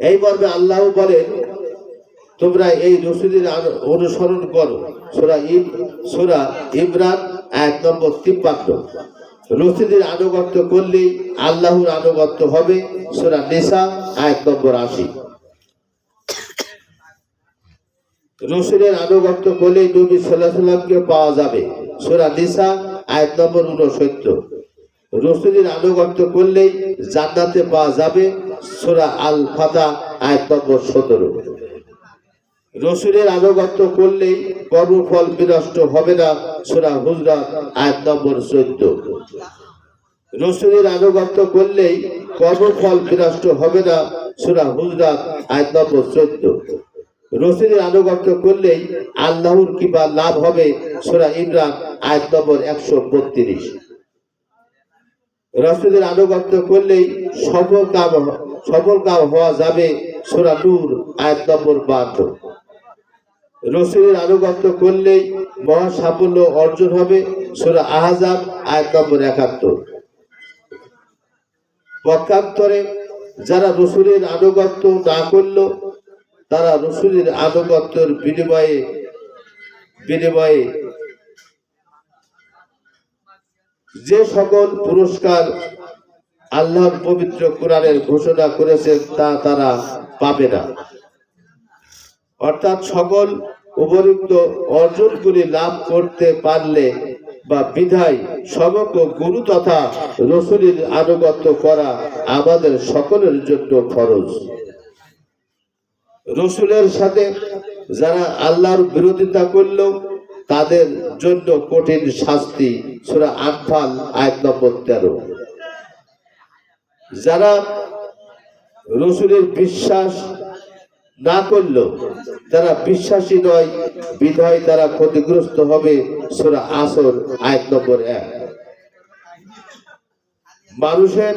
এই মর্মে আল্লাহ বলেন, তোমরা এই রসুলের অনুসরণ করো। সোরা ইব সোরা ইমরান, এক নম্বর তিপ্পান্ন। রসুলের আনুগত্য করলেই আল্লাহর আনুগত্য হবে, সোরা নিসা, এক নম্বর আশি। রসুলের আনুগত্য করলেই নবী সাল্লাহ সাল্লামকে পাওয়া যাবে, সোরা নিসা, এক নম্বর উনসত্তর। রসুলের আনুগত্য করলেই জান্নাতে পাওয়া যাবে সোরা আল ফাতা এক নম্বর সতেরো। রসুলের আনুগত্য করলেই কর্মফল বিনষ্ট হবে না, সোরা হুজরা আট নম্বর চোদ্দ। রসুলের আনুগত্য করলেই কর্মফল বিনষ্ট হবে না, সোরা হুজরা আট নম্বর চোদ্দ। রসুলের আনুগত্য করলেই আল্লাহর কিবা লাভ হবে, সোরা ইমরান আট নম্বর একশো বত্রিশ। রসুলের আনুগত্য করলেই সফল কাম সফল কাম হওয়া যাবে, সোরা নূর আট নম্বর বাহান্ন রসুলের আনুগত্য করলেই মহা সাফল্য অর্জন হবে, সোরা আহাজাব, আয়াত নম্বর একাত্তর। পক্ষান্তরে যারা রসুলের আনুগত্য না করল, তারা রসুলের আনুগত্যের বিনিময়ে বিনিময়ে যে সকল পুরস্কার আল্লাহর পবিত্র কোরআনের ঘোষণা করেছেন, তা তারা পাবে না। অর্থাৎ সকল উপযুক্ত অর্জনগুলি লাভ করতে পারলে বা বিধায় সমগ্র গুরু তথা রসুলের আনুগত্য করা আমাদের সকলের জন্য ফরজ। রসুলের সাথে যারা আল্লাহর বিরোধিতা করল, তাদের জন্য কঠিন শাস্তি সুরা আনফাল, আয়াত নম্বর তেরো। যারা রসুলের বিশ্বাস না করল তারা বিশ্বাসী নয়, বিধায় তারা ক্ষতিগ্রস্ত হবে সোরা আসর, আয়াত নম্বর এক। মানুষের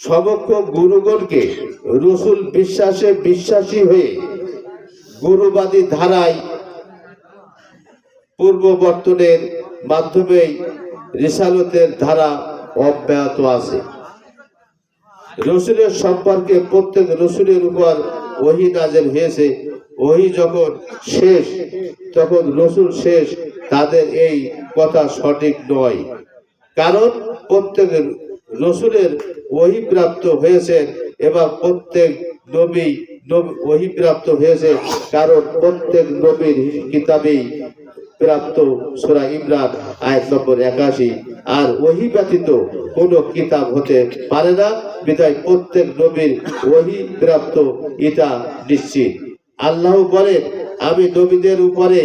সমক্ষ গুরুগণকে রসুল বিশ্বাসে বিশ্বাসী হয়ে গুরুবাদী ধারায় পূর্ববর্তনের মাধ্যমেই রিসালতের ধারা অব্যাহত আছে। রসুলের সম্পর্কে প্রত্যেক রসুলের উপর ওহি নাজেল হয়েছে। ওহি যখন শেষ, তখন রসুল শেষ, তাদের এই কথা সঠিক নয়। কারণ প্রত্যেক রসুলের ওহি প্রাপ্ত হয়েছেন এবং প্রত্যেক নবী নবী- ওহি প্রাপ্ত হয়েছে কারণ প্রত্যেক নবীর কিতাবেই প্রাপ্ত সুরা ইমরান, আয়াত নম্বর একাশি। আর ওহি ব্যতীত কোনো কিতাব হতে পারে না। বিধায় প্রত্যেক নবীর ওহি প্রাপ্ত এটা নিশ্চিত। আল্লাহ বলেন, আমি নবীদের উপরে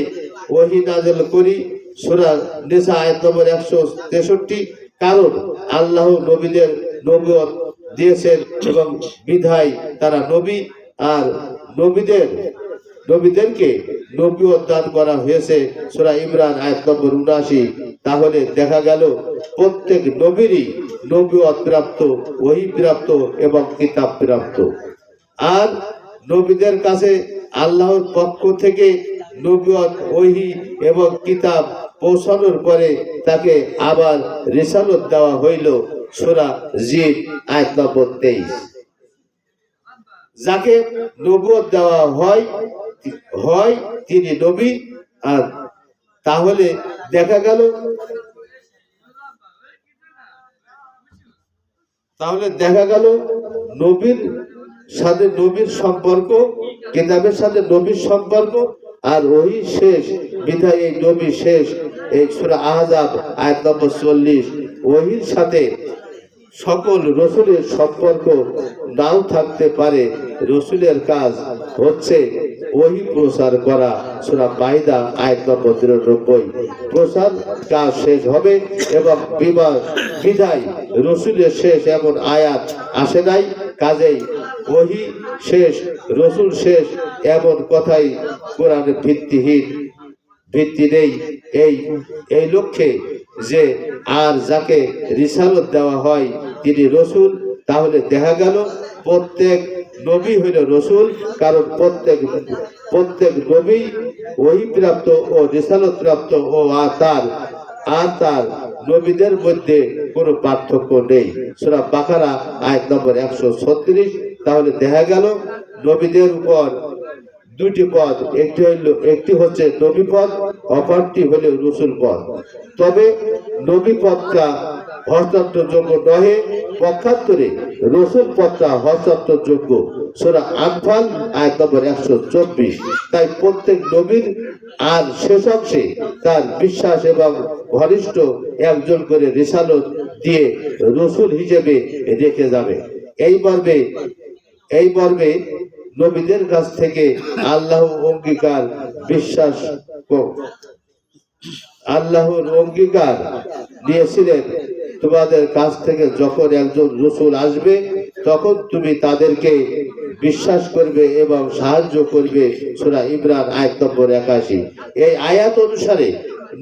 ওহি নাজল করি। সুরা নিসা আয়াত নম্বর একশো তেষট্টি। কারণ আল্লাহ নবীদের নবুয়ত দিয়েছেন এবং বিধায় তারা নবী। আর নবীদের নবীদেরকে নবীয়ত দান করা হয়েছে সূরা ইমরান আয়াত নম্বর উনআশি। তাহলে দেখা গেল প্রত্যেক নবীরই নবীয়ত প্রাপ্ত ওহি প্রাপ্ত এবং কিতাব প্রাপ্ত আর নবীদের কাছে আল্লাহর পক্ষ থেকে নবীয়ত ওহি এবং কিতাব পৌঁছানোর পরে তাকে আবার রিসালত দেওয়া হইল সূরা জিন আয়াত নম্বর তেইশ। যাকে নবুয়ত দেওয়া হয় হয় তিনি নবী, আর তাহলে দেখা গেল, তাহলে দেখা গেল নবীর সাথে নবীর সম্পর্ক, কিতাবের সাথে নবীর সম্পর্ক, আর ওই শেষ, বিধায় এই নবী শেষ, এই সূরা আহজাব, আয়াত নম্বর চল্লিশ, ওহির সাথে সকল রসুলের সম্পর্ক নাও থাকতে পারে। রসুলের কাজ হচ্ছে ওই প্রচার করা। সুরা বাইদা আয়াত নম্বর তিরানব্বই। প্রচার কাজ শেষ হবে এবং বিমা বিদায়, রসুলের শেষ এমন আয়াত আসে নাই। কাজেই ওহি শেষ, রসুল শেষ এমন কথাই কোরআনে ভিত্তিহীন। ভিত্তি নেই এই এই লক্ষ্যে যে আর যাকে রিসালত দেওয়া হয় তিনি রসুল, তাহলে দেখা গেল প্রত্যেক নবী হইল রসুল, কারণ প্রত্যেক প্রত্যেক নবী ওই প্রাপ্ত ও রিসালত প্রাপ্ত ও আতার তার, আর তার নবীদের মধ্যে কোনো পার্থক্য নেই। সুরা পাখারা আয় নম্বর একশো ছত্রিশ, তাহলে দেখা গেল নবীদের উপর দুটি পদ, একটি হইল একটি হচ্ছে নবী পদ, অপরটি হল রসুল পদ। তবে নবী পদটা হস্তান্তরযোগ্য নহে, পক্ষান্তরে রসুল পদটা হস্তান্তরযোগ্য। সোরা আনফাল, আয়াত নম্বর একশো চব্বিশ। তাই প্রত্যেক নবীর আর শেষ অংশে তার বিশ্বাস এবং ঘনিষ্ঠ একজন করে রিসালত দিয়ে রসুল হিসেবে রেখে যাবে। এই মর্মে এই মর্মে নবীদের কাছ থেকে আল্লাহ অঙ্গীকার বিশ্বাস আল্লাহর অঙ্গীকার দিয়েছিলেন। তোমাদের কাছ থেকে যখন একজন রসুল আসবে, তখন তুমি তাদেরকে বিশ্বাস করবে এবং সাহায্য করবে। সুরা ইমরান আয়াত নম্বর একাশি। এই আয়াত অনুসারে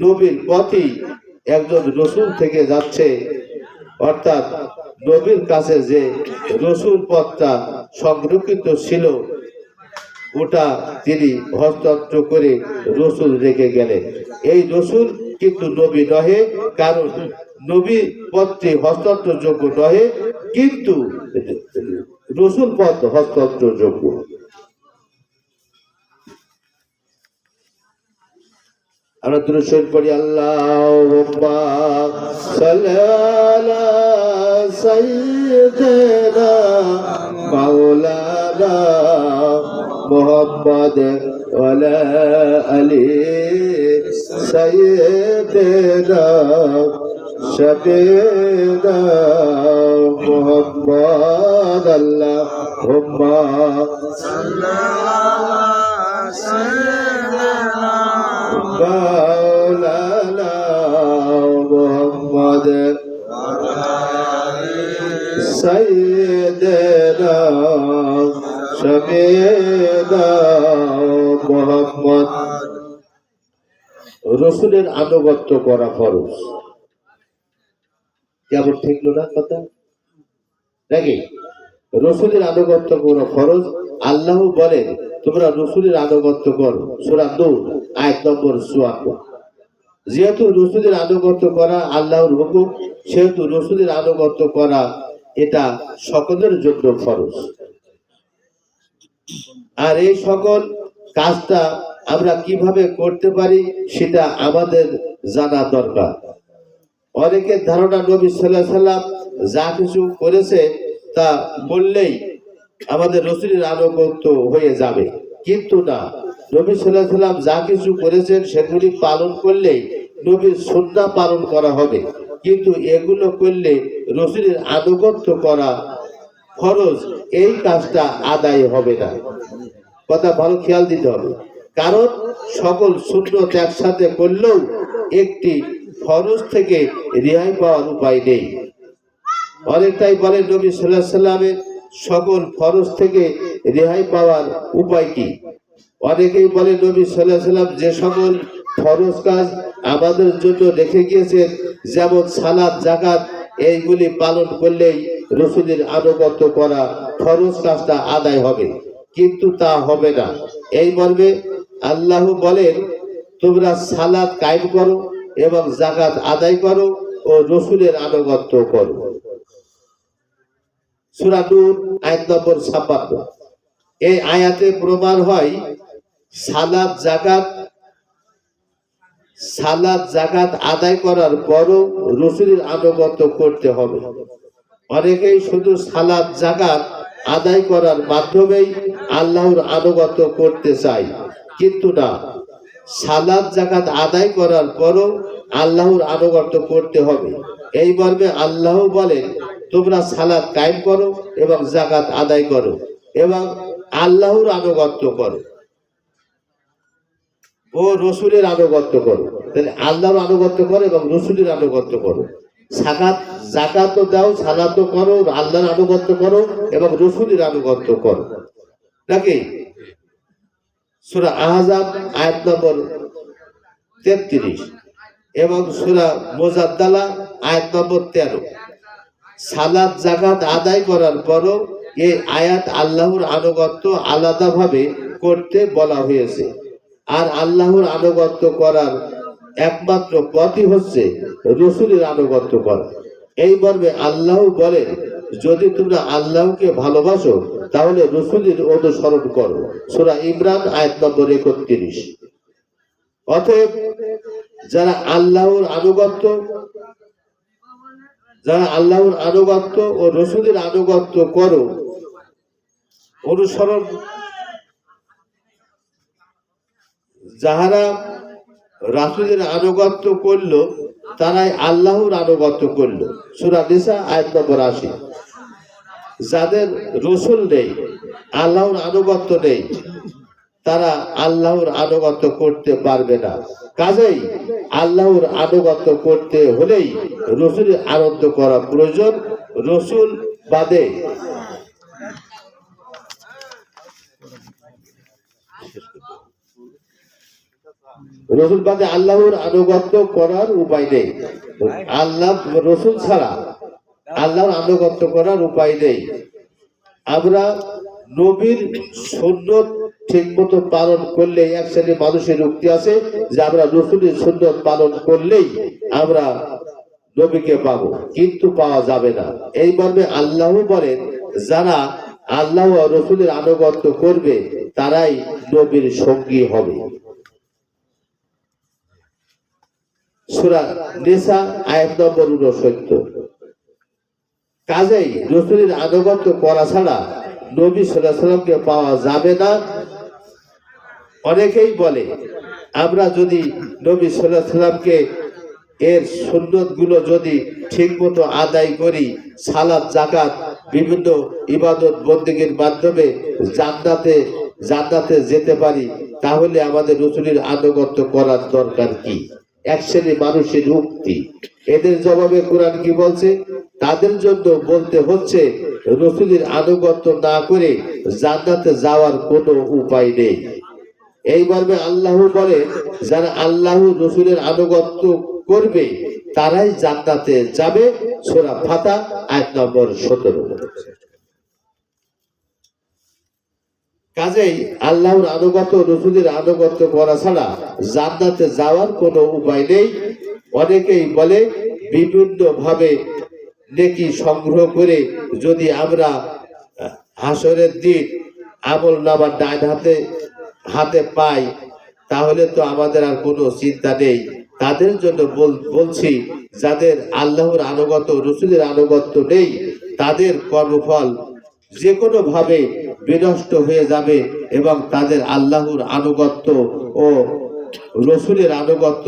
নবীর পথই একজন রসুল থেকে যাচ্ছে। অর্থাৎ নবীর কাছে যে রসুল পথটা সংরক্ষিত ছিল, ওটা তিনি হস্তান্তর করে রসুল রেখে গেলেন। এই রসুল কিন্তু নবী নহে, কারণ নবী পথটি হস্তান্তরযোগ্য নহে, কিন্তু রসুল পথ হস্তান্তরযোগ্য। আমরা দৃশ্য পড়ি আল্লাহ সাইয়েদনা মাওলানা মোহাম্মদ ওয়ালা আলী সাইয়েদনা শফিনা মোহাম্মদ আল্লাহ হুম্মা مولانا سيدنا شفينا মোহাম্মদ রসুলের আনুগত্য করা খরচ কেমন ঠিকলো না কথা নাকি রসুলের আনুগত্য করা খরচ আল্লাহ বলেন তোমরা রসুলের আনুগত্য করো সুরা নূর আয়াত নম্বর চুয়ান্ন যেহেতু রসুলের আনুগত্য করা আল্লাহর হুকুম সেহেতু রসুলের আনুগত্য করা এটা সকলের জন্য খরচ আর এই সকল কাজটা আমরা কীভাবে করতে পারি সেটা আমাদের জানা দরকার। অনেকের ধারণা নবী সাল্লাহ সাল্লাম যা কিছু করেছে তা বললেই আমাদের রসুলের আনুগত্য হয়ে যাবে। কিন্তু না, নবী সাল্লাহ সাল্লাম যা কিছু করেছেন সেগুলি পালন করলেই নবীর সন্ধ্যা পালন করা হবে। কিন্তু এগুলো করলে রসুলের আনুগত্য করা খরচ এই কাজটা আদায় হবে না। কথা ভালো খেয়াল দিতে হবে। কারণ সকল সুন্নত একসাথে করলেও একটি ফরজ থেকে রেহাই পাওয়ার উপায় নেই। অনেকটাই বলে নবী সাল্লাহ সাল্লামের সকল ফরজ থেকে রেহাই পাওয়ার উপায় কি? অনেকেই বলে নবী সাল্লাহ সাল্লাম যে সকল ফরজ কাজ আমাদের জন্য রেখে গিয়েছেন, যেমন সালাদ, জাকাত, এইগুলি পালন করলেই রসুলের আনুগত্য করা ফরজ কাজটা আদায় হবে, কিন্তু তা হবে না। এই মর্মে আল্লাহ বলেন, তোমরা সালাদ কায়েম করো এবং জাকাত আদায় করো ও রসুলের আনুগত্য করো। সূরা নূর, আয়াত নম্বর ছাপ্পান্ন। এই আয়াতে প্রমাণ হয়, সালাদ, জাকাত সালাদ, জাকাত আদায় করার পরও রসুলের আনুগত্য করতে হবে। অনেকেই শুধু সালাদ, জাকাত আদায় করার মাধ্যমেই আল্লাহর আনুগত্য করতে চায়, কিন্তু না। সালাদ, জাকাত আদায় করার পরও আল্লাহর আনুগত্য করতে হবে। এই মর্মে আল্লাহ বলেন, তোমরা সালাদ কায়েম করো এবং জাকাত আদায় করো এবং আল্লাহর আনুগত্য করো। ও রসুলের আনুগত্য করো। তাহলে আল্লাহর আনুগত্য করো এবং রসুলের আনুগত্য করো। সাকাত জাকাতও দাও সালাতও করো, আল্লাহর আনুগত্য করো এবং রসুলের আনুগত্য করো। নাকি? সুরা আহজাব, আয়াত নম্বর তেত্রিশ এবং সুরা মোজাদ্দালা, আয়াত নম্বর তেরো। সালাদ জাকাত আদায় করার পরও এই আয়াত আল্লাহর আনুগত্য আলাদাভাবে করতে বলা হয়েছে। আর আল্লাহর আনুগত্য করার একমাত্র পথই হচ্ছে রসুলের আনুগত্য করা। এই মর্মে আল্লাহ বলে যদি তোমরা আল্লাহকে ভালোবাসো, তাহলে রসুলের অনুসরণ করো। সুরা ইমরান, আয়াত নম্বর একত্রিশ। অতএব, যারা আল্লাহর আনুগত্য, যারা আল্লাহর আনুগত্য ও রসুলের আনুগত্য করো, অনুসরণ যাহারা রাসুলের আনুগত্য করল, তারাই আল্লাহর আনুগত্য করল। সুরা নিসা, আয়াত নম্বর আশি। যাদের রসুল নেই, আল্লাহর আনুগত্য নেই, তারা আল্লাহর আনুগত্য করতে পারবে না। কাজেই আল্লাহর আনুগত্য করতে হলেই রসুলের আনন্দ করা প্রয়োজন। রসুল বাদে রসুল বাদে আল্লাহর আনুগত্য করার উপায় নেই। আল্লাহ রসুল ছাড়া আল্লাহর আনুগত্য করার উপায় নেই। আমরা নবীর সুন্নত ঠিক মতো পালন করলে এক শ্রেণির মানুষের উক্তি আছে যে আমরা রসুলের সুন্নত পালন করলেই আমরা নবীকে পাবো, কিন্তু পাওয়া যাবে না। এই মর্মে আল্লাহ বলেন, যারা আল্লাহ রসুলের আনুগত্য করবে, তারাই নবীর সঙ্গী হবে। সুরা নিসা আয়াত নম্বর উনসত্তর কাজেই রসুলের আনুগত্য করা ছাড়া নবী সাল্লাহ সাল্লামকে পাওয়া যাবে না। অনেকেই বলে, আমরা যদি নবী সাল্লাহ সাল্লামকে এর সুন্নতগুলো যদি ঠিক মতো আদায় করি সালাদ জাকাত বিভিন্ন ইবাদত বন্দীগীর মাধ্যমে জান্নাতে জান্নাতে যেতে পারি, তাহলে আমাদের রসুলের আনুগত্য করার দরকার কি? এক শ্রেণির মানুষের উক্তি এদের জবাবে কোরআন কি বলছে? তাদের জন্য বলতে হচ্ছে, রসুলের আনুগত্য না করে জান্নাতে যাওয়ার কোনো উপায় নেই। এই মর্মে আল্লাহ বলে, যারা আল্লাহ রসুলের আনুগত্য করবে, তারাই জান্নাতে যাবে। সোরা ফাতা এক নম্বর সতেরো। কাজেই আল্লাহর আনুগত রসুলের আনুগত্য করা ছাড়া জান্নাতে যাওয়ার কোনো উপায় নেই। অনেকেই বলে বিভিন্ন ভাবে নেকি সংগ্রহ করে যদি আমরা, হাসরের দিন আমল নামার ডাইন হাতে হাতে পাই, তাহলে তো আমাদের আর কোনো চিন্তা নেই। তাদের জন্য বল- বলছি, যাদের আল্লাহর আনুগত রসুলের আনুগত্য নেই, তাদের কর্মফল যে কোনো ভাবে বিনষ্ট হয়ে যাবে এবং তাদের আল্লাহর আনুগত্য ও রসুলের আনুগত্য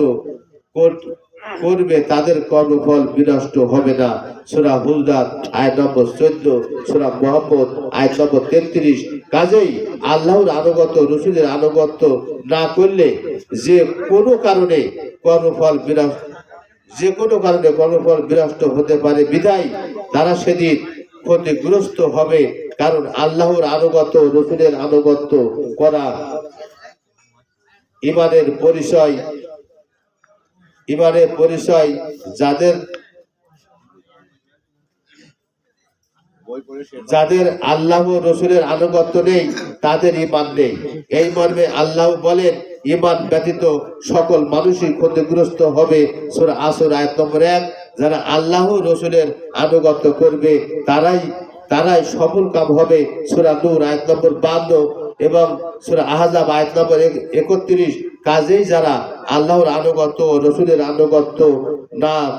করবে, তাদের কর্মফল বিনষ্ট হবে না। সুরা হুলদার আয় নম্বর চোদ্দ, সুরা মোহাম্মদ আয় নম্বর তেত্রিশ। কাজেই আল্লাহর আনুগত্য, রসুলের আনুগত্য না করলে যে কোনো কারণে কর্মফল বিনষ্ট যে কোনো কারণে কর্মফল বিনষ্ট হতে পারে। বিদায়, তারা সেদিন ক্ষতিগ্রস্ত হবে। কারণ আল্লাহর আনুগত্য, রসুলের আনুগত্য করা ইমানের পরিচয় ইমানের পরিচয় যাদের যাদের আল্লাহ রসুলের আনুগত্য নেই, তাদের ইমান নেই। এই মর্মে আল্লাহ বলেন, ইমান ব্যতীত সকল মানুষই ক্ষতিগ্রস্ত হবে। সুরা আসর আয়াত নম্বর যারা আল্লাহ রসুলের আনুগত্য করবে, তারাই তারাই সফল কাম হবে সুরা নূর, আয়াত নম্বর বান্ন এবং সুরা আহাজাব, আয়াত নম্বর এক- একত্রিশ। কাজেই যারা আল্লাহর আনুগত্য রসুলের আনুগত্য না